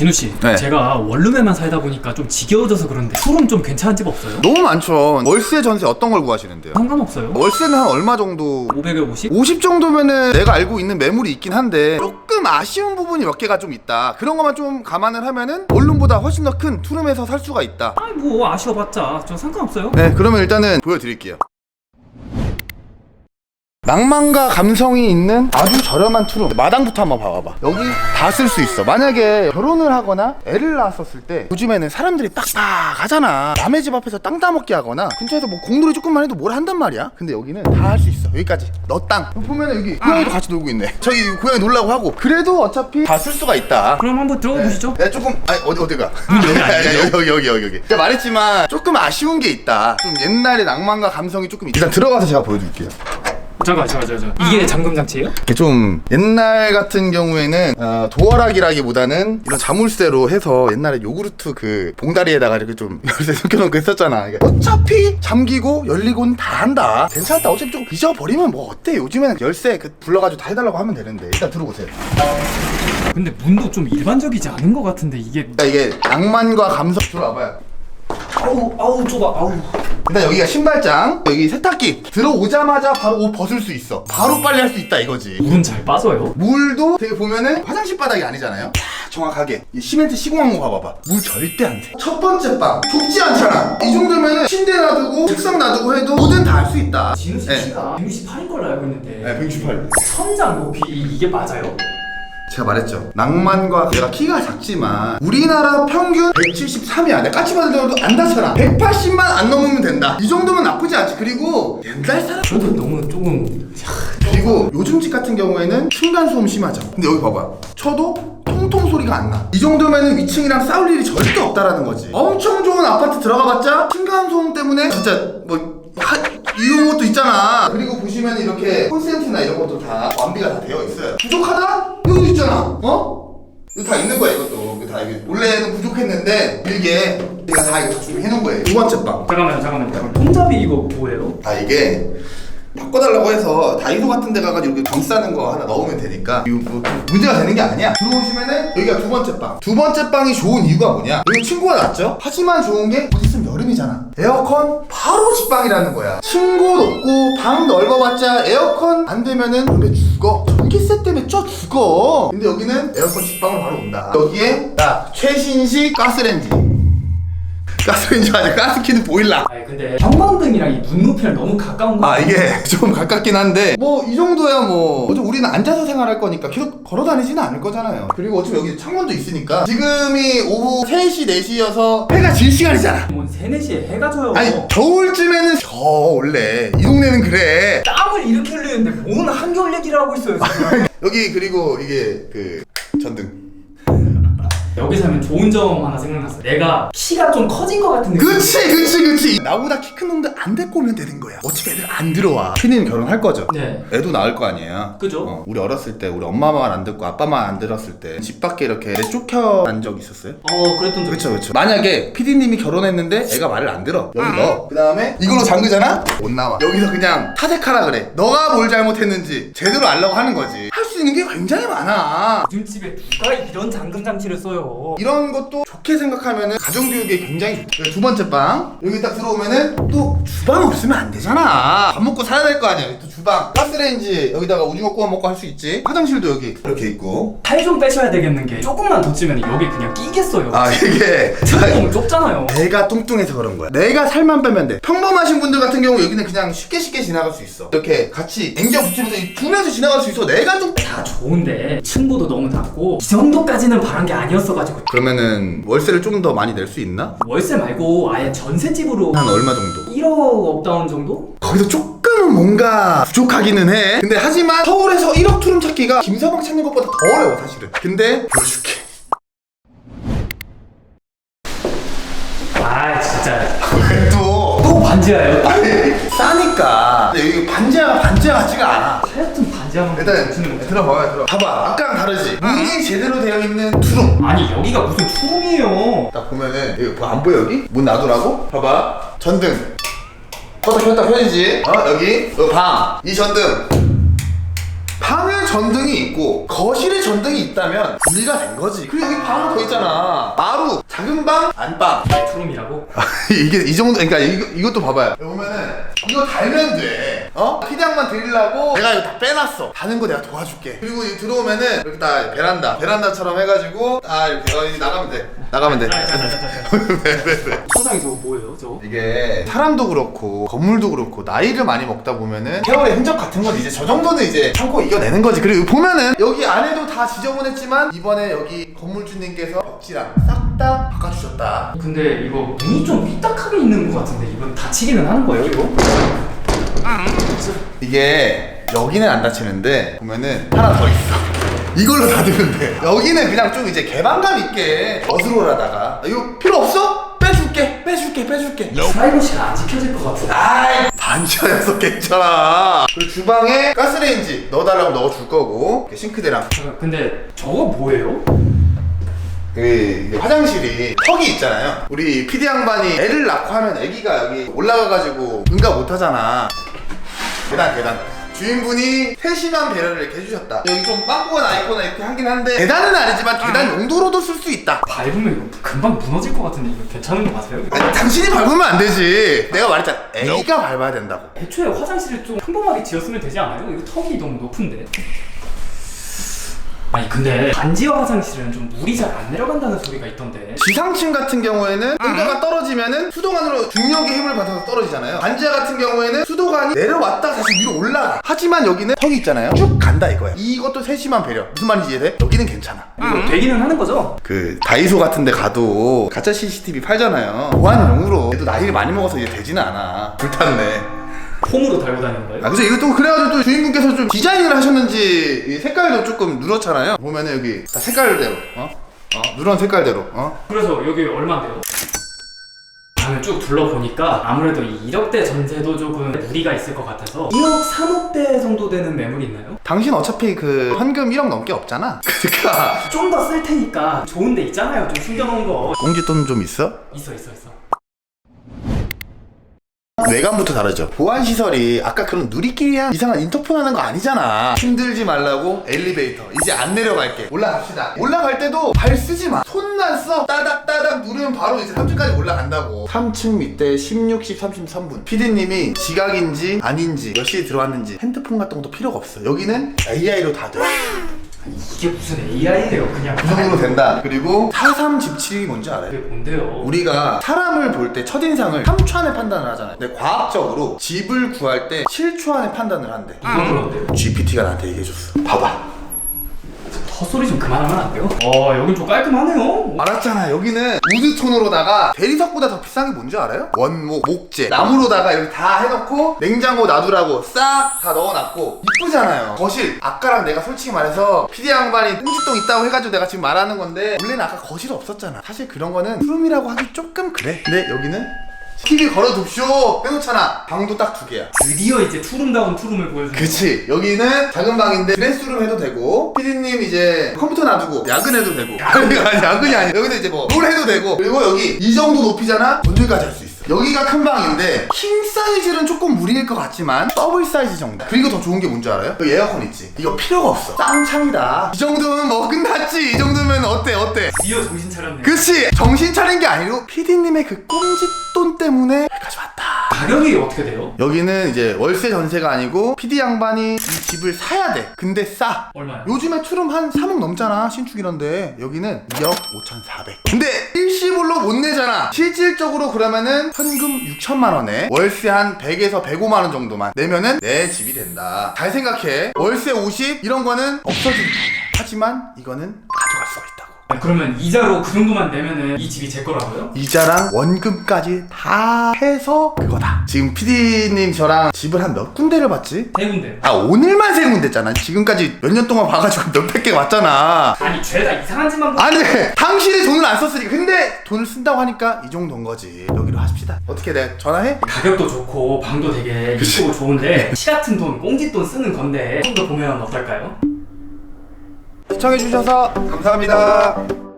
진우 씨, 네. 제가 원룸에만 살다 보니까 좀 지겨워져서 그런데 투룸 좀 괜찮은 집 없어요? 너무 많죠. 월세 전세 어떤 걸 구하시는데요? 상관없어요. 월세는 한 얼마 정도? 500에 50? 50 정도면은 내가 알고 있는 매물이 있긴 한데 조금 아쉬운 부분이 몇 개가 좀 있다. 그런 것만 좀 감안을 하면은 원룸보다 훨씬 더 큰 투룸에서 살 수가 있다. 아니 뭐 아쉬워봤자 저 상관없어요. 네, 그러면 일단은 보여드릴게요. 낭만과 감성이 있는 아주 저렴한 투룸. 마당부터 한번 봐봐봐. 여기 다 쓸 수 있어. 만약에 결혼을 하거나 애를 낳았었을 때 요즘에는 사람들이 빡빡 하잖아. 남의 집 앞에서 땅 따먹기 하거나 근처에서 뭐 공놀이 조금만 해도 뭘 한단 말이야. 근데 여기는 다 할 수 있어. 여기까지. 너 땅. 보면은 여기 고양이도 같이 놀고 있네. 저기 고양이 놀라고 하고. 그래도 어차피 다 쓸 수가 있다. 그럼 한번 들어가 보시죠. 내가 조금 아니 어디 어디가? 여기 아니에요? 여기 여기 여기 여기. 제가 말했지만 조금 아쉬운 게 있다. 좀 옛날의 낭만과 감성이 조금 있다. 일단 들어가서 제가 보여드릴게요 잠깐, 잠깐, 잠깐. 이게 잠금 장치예요? 이게 좀 옛날 같은 경우에는 어, 도어락이라기보다는 이런 자물쇠로 해서 옛날에 요구르트 그 봉다리에다가 이렇게 좀 열쇠 숨겨놓고 했었잖아. 이게 어차피 잠기고 열리고는 다 한다. 괜찮다. 어차피 좀 잊어버리면 뭐 어때? 요즘에는 열쇠 그 불러가지고 다 해달라고 하면 되는데. 일단 들어보세요. 근데 문도 좀 일반적이지 않은 것 같은데 이게 그러니까 이게 낭만과 감성. 들어와봐요 아우 아우 좁아 아우. 일단 여기가 신발장. 여기 세탁기. 들어오자마자 바로 옷 벗을 수 있어. 바로 빨리 할 수 있다 이거지. 물은 잘 빠져요. 물도 되게 보면은 화장실 바닥이 아니잖아요. 다 정확하게. 이 시멘트 시공한 거 봐봐봐. 물 절대 안돼첫 번째 방 좁지 않잖아. 이 정도면은 침대 놔두고 책상 놔두고 해도 뭐든 다 할 수 있다. 진우 씨 네. 키가 168인 걸로 알고 있는데 네, 168 천장 높이 이게 맞아요? 제가 말했죠 낭만과 내가 키가 작지만 우리나라 평균 173이야 내가 까치바들도 안 다쳐라 180만 안 넘으면 된다 이 정도면 나쁘지 않지 그리고 옛날 사람 저도 너무 조금 그리고 요즘 집 같은 경우에는 층간소음 심하죠. 근데 여기 봐봐. 쳐도 통통 소리가 안 나. 이 정도면은 위층이랑 싸울 일이 절대 없다라는 거지. 엄청 좋은 아파트 들어가봤자 층간소음 때문에 진짜 뭐 하, 이런 것도 있잖아. 그리고 보시면 이렇게 콘센트나 이런 것도 다 완비가 다 되어 있어요. 부족하다? 이것도 있잖아. 어? 이거 다 있는 거야 이것도. 이거 다 이게 원래는 부족했는데 일개 내가 다 이거 다 준비해 놓은 거예요. 두 번째 방. 잠깐만요 잠깐만요 잠깐만. 손잡이 이거 뭐예요? 아 이게 바꿔달라고 해서 다이소 같은 데 가가지고 이렇게 경 싸는 거 하나 넣으면 되니까 이거 뭐 문제가 되는 게 아니야. 들어오시면은 여기가 두 번째 방두 번째 방이 좋은 이유가 뭐냐? 여기 친구가 났죠? 하지만 좋은 게곧 있으면 여름이잖아. 에어컨 바로 집방이라는 거야. 층고 높고 방 넓어봤자 에어컨 안 되면은 여름에 죽어. 전기세 때문에 쪄 죽어. 근데 여기는 에어컨 집방으로 바로 온다. 여기에 나 최신식 가스렌지 가스렌지 아니야 가스키는 보일러 아니 근데 형광등이랑 이 눈높이랑 너무 가까운 거 아 이게 좀 가깝긴 한데. 뭐 이 정도야 뭐. 어차피 우리는 앉아서 생활할 거니까 계속 걸어 다니지는 않을 거잖아요. 그리고 어차피 여기 창문도 있으니까. 지금이 오후 3시 4시여서 해가 질 시간이잖아. 뭐 3, 4시에 해가 져요. 아니 겨울쯤에는 저 원래 이 동네는 그래. 땀을 이렇게 흘리는데 뭔 한겨울 얘기를 하고 있어요 지금. 여기 그리고 이게 그 전등 여기 살면 좋은 점 하나 생각났어요 내가 키가 좀 커진 것 같은 느낌 그치 그치 그치 나보다 키 큰 놈들 안 데리고 오면 되는 거야 어차피 애들 안 들어와 피디님 결혼할 거죠? 네 애도 낳을 거 아니에요. 그죠? 어, 우리 어렸을 때 우리 엄마 말 안 듣고 아빠 말 안 들었을 때 집 밖에 이렇게 쫓겨 난적 있었어요? 어 그랬던 적 그렇죠 그렇죠. 만약에 PD님이 결혼했는데 애가 말을 안 들어 여기 넣어. 그 다음에 이걸로 잠그잖아. 못 나와. 여기서 그냥 타색하라 그래. 너가 뭘 잘못했는지 제대로 알라고 하는 거지. 할 수 있는 게 굉장히 많아. 요즘 집에 누가 이런 잠금 장치를 써요 이런 것도 좋게 생각하면은 가정교육에 굉장히 좋죠. 두 번째 방 여기 딱 들어오면은 또 주방 없으면 안 되잖아. 밥 먹고 살아야 될 거 아니야. 또 주방, 가스레인지 여기다가 오징어 구워 먹고 할 수 있지. 화장실도 여기 이렇게 있고. 살 좀 빼셔야 되겠는 게 조금만 더 찌면 여기 그냥 끼겠어요 아 이게 너무 좁잖아요 내가 뚱뚱해서 그런 거야. 내가 살만 빼면 돼. 평범하신 분들 같은 경우 여기는 그냥 쉽게 쉽게 지나갈 수 있어. 이렇게 같이 앵겨 붙이면서 이 두면서 지나갈 수 있어. 내가 좀 다 좋은데 층고도 너무 낮고 이 정도까지는 바란 게 아니었어가지고 그러면은 월세를 좀더 많이 낼 수 있나? 월세 말고 아예 전세집으로 한 얼마 정도? 1억 업다운 정도? 거기서 조금은 뭔가 부족하기는 해. 근데 하지만 서울에서 1억 투룸 찾기가 김서방 찾는 것보다 더 어려워 사실은. 근데 보여줄게. 아 진짜 왜 또? 또 반지하예요? 아니 싸니까. 근데 여기 반지하 반지하 같지가 않아. 하여튼 반지하면 일단 들어봐요 들어. 봐봐 아까랑 다르지. 문이 제대로 되어 있는 투룸. 아니 여기가 무슨 투룸이에요 딱 보면은 여기 뭐안 보여 여기? 문 놔두라고? 봐봐 전등 껐다 켰다 켜지지 어 여기 어, 방이 전등 방을 전등이 있고 거실에 전등이 있다면 분리가 된 거지. 그리고 여기 방 하나 더 있잖아. 마루, 작은 방, 안방. 투룸이라고? 이게 이 정도 그러니까 이거, 이것도 봐봐요 여기 보면은 이거 달면 돼 어? 피장만 드리려고 내가 이거 다 빼놨어 다는 거 내가 도와줄게 그리고 이 들어오면은 이렇게 다 베란다 베란다처럼 해가지고 다 이렇게 어, 이제 나가면 돼 나가면 돼 소장이 저거 뭐예요 저거? 이게 사람도 그렇고 건물도 그렇고 나이를 많이 먹다 보면은 세월의 흔적 같은 건 이제 저 정도는 이제 참고 이겨내는 거지 그리고 보면은 여기 안에도 다 지저분했지만 이번에 여기 건물주님께서 벽지랑 싹 다 바꿔주셨다 근데 이거 문이 좀 삐딱하게 있는 것 같은데 이건 닫히기는 하는 거예요 이거? 이게 여기는 안 다치는데 보면은 하나 더 있어. 이걸로 닫으면 돼. 여기는 그냥 좀 이제 개방감 있게 어스롤하다가 이거 필요 없어? 빼줄게, 빼줄게, 빼줄게. 프라이버시가 안 지켜질 것 같은데 아이 반지하였어 괜찮아. 그리고 주방에 가스레인지 넣어달라고 넣어줄 거고 이렇게 싱크대랑 잠깐, 근데 저거 뭐예요? 그 화장실이 턱이 있잖아요. 우리 PD 양반이 애를 낳고 하면 애기가 여기 올라가가지고 응가 못하잖아. 계단 계단. 주인분이 세심한 배려를 이렇게 해주셨다. 여기 좀 빵꾸가 나 있거나 이렇게 하긴 한데 계단은 아니지만 계단 용도로도 쓸 수 있다. 밟으면 이거 금방 무너질 것 같은데 이거 괜찮은 거 맞아요? 이거? 아니, 당신이 밟으면 안 되지. 내가 말했잖아. 애기가 밟아야 된다고. 애초에 화장실을 좀 평범하게 지었으면 되지 않아요? 이거 턱이 너무 높은데 아니 근데 반지하 화장실은 좀 물이 잘 안 내려간다는 소리가 있던데 지상층 같은 경우에는 응가가 떨어지면은 수도관으로 중력의 힘을 받아서 떨어지잖아요. 반지하 같은 경우에는 수도관이 내려왔다가 다시 위로 올라가. 하지만 여기는 턱이 있잖아요. 쭉 간다 이거야. 이것도 세심한 배려. 무슨 말인지 이해돼? 여기는 괜찮아. 이거 되기는 하는 거죠? 그 다이소 같은 데 가도 가짜 CCTV 팔잖아요. 보안용으로. 얘도 나이를 많이 먹어서 이제 되지는 않아. 불탔네. 폼으로 달고 다니는 거예요? 아, 그래서 또 그래가지고 또 주인분께서 좀 디자인을 하셨는지 이 색깔도 조금 누렇잖아요. 보면은 여기 다 색깔대로, 어? 어, 누런 색깔대로, 어? 그래서 여기 얼마인데요? 방을 쭉 둘러보니까 아무래도 이 1억대 전세도 조금 무리가 있을 것 같아서 1억, 3억대 정도 되는 매물이 있나요? 당신 어차피 그 현금 1억 넘게 없잖아. 그러니까 좀 더 쓸 테니까 좋은 데 있잖아요 좀 숨겨놓은 거 공지돈 좀 있어? 있어 있어 있어 외관부터 다르죠. 보안 시설이 아까 그런 누리끼리 한 이상한 인터폰 하는 거 아니잖아. 힘들지 말라고 엘리베이터. 이제 안 내려갈게. 올라갑시다. 올라갈 때도 발 쓰지 마. 손만 써. 따닥 따닥 누르면 바로 이제 3층까지 올라간다고. 3층 밑에 16, 10, 33분. 피디님이 지각인지 아닌지 몇 시에 들어왔는지 핸드폰 같은 것도 필요가 없어. 여기는 AI로 다 돼. 이게 무슨 AI예요 그냥 그 정도로 된다. 그리고 4.3 집치기 뭔지 알아요? 그게 뭔데요? 우리가 사람을 볼 때 첫인상을 3초 안에 판단을 하잖아요. 근데 과학적으로 집을 구할 때 7초 안에 판단을 한대. 누가 그런데요? GPT가 나한테 얘기해줬어. 봐봐. 헛소리 좀 그만하면 안 돼요? 어 여긴 좀 깔끔하네요 알았잖아. 여기는 우드톤으로다가 대리석보다 더 비싼 게 뭔지 알아요? 원목, 목재, 나무로다가 여기 다 해놓고 냉장고 놔두라고 싹 다 넣어놨고 이쁘잖아요. 거실. 아까랑 내가 솔직히 말해서 PD 양반이 꽁지똥 있다고 해가지고 내가 지금 말하는 건데 원래는 아까 거실 없었잖아. 사실 그런 거는 투룸이라고 하기 조금 그래. 근데 여기는 TV 걸어둡쇼 빼놓잖아. 방도 딱 두 개야. 드디어 이제 투룸다운 투룸을 보여주는 그치. 여기는 작은 방인데 드레스룸 해도 되고 피디님 이제 컴퓨터 놔두고 야근해도 되고. 아니 아니 야근이 아니야. 여기도 이제 뭐롤 해도 되고. 그리고 여기 이 정도 높이잖아. 언제까지 할 수 있어 여기가 큰 방인데 킹 사이즈는 조금 무리일 것 같지만 더블 사이즈 정도 그리고 더 좋은 게 뭔지 알아요? 여기 에어컨 있지 이거 필요가 없어 쌍창이다 이 정도면 뭐 끝났지 이 정도면 어때 어때 드디어 정신 차렸네 그치 정신 차린 게 아니고 피디님의 그 꼼짓돈 때문에 여기까지 왔다 가격이 어떻게 돼요? 여기는 이제 월세 전세가 아니고 PD 양반이 이 집을 사야 돼. 근데 싸. 얼마요? 요즘에 투룸 한 3억 넘잖아. 신축이런데. 여기는 2억 5,400. 근데 일시불로 못 내잖아. 실질적으로 그러면은 현금 6천만 원에 월세 한 100에서 105만 원 정도만 내면은 내 집이 된다. 잘 생각해. 월세 50 이런 거는 거야. 하지만 이거는 가져갈 수가 있다고. 아, 그러면 이자로 그 정도만 내면은 이 집이 제 거라고요? 이자랑 원금까지 다 해서 그거다. 지금 PD님 저랑 집을 한 몇 군데를 봤지? 세 군데 아 오늘만 세 군데잖아. 지금까지 몇 년 동안 봐가지고 몇백 개 왔잖아. 아니 죄다 이상한 집만 보 아니 당신이 돈을 안 썼으니까 근데 돈을 쓴다고 하니까 이 정도인 거지. 여기로 하십시다. 어떻게 내 전화해? 가격도 좋고 방도 되게 이쁘고 좋은데 시 같은 돈 꽁짓돈 쓰는 건데 좀 더 보면 어떨까요? 시청해주셔서 감사합니다.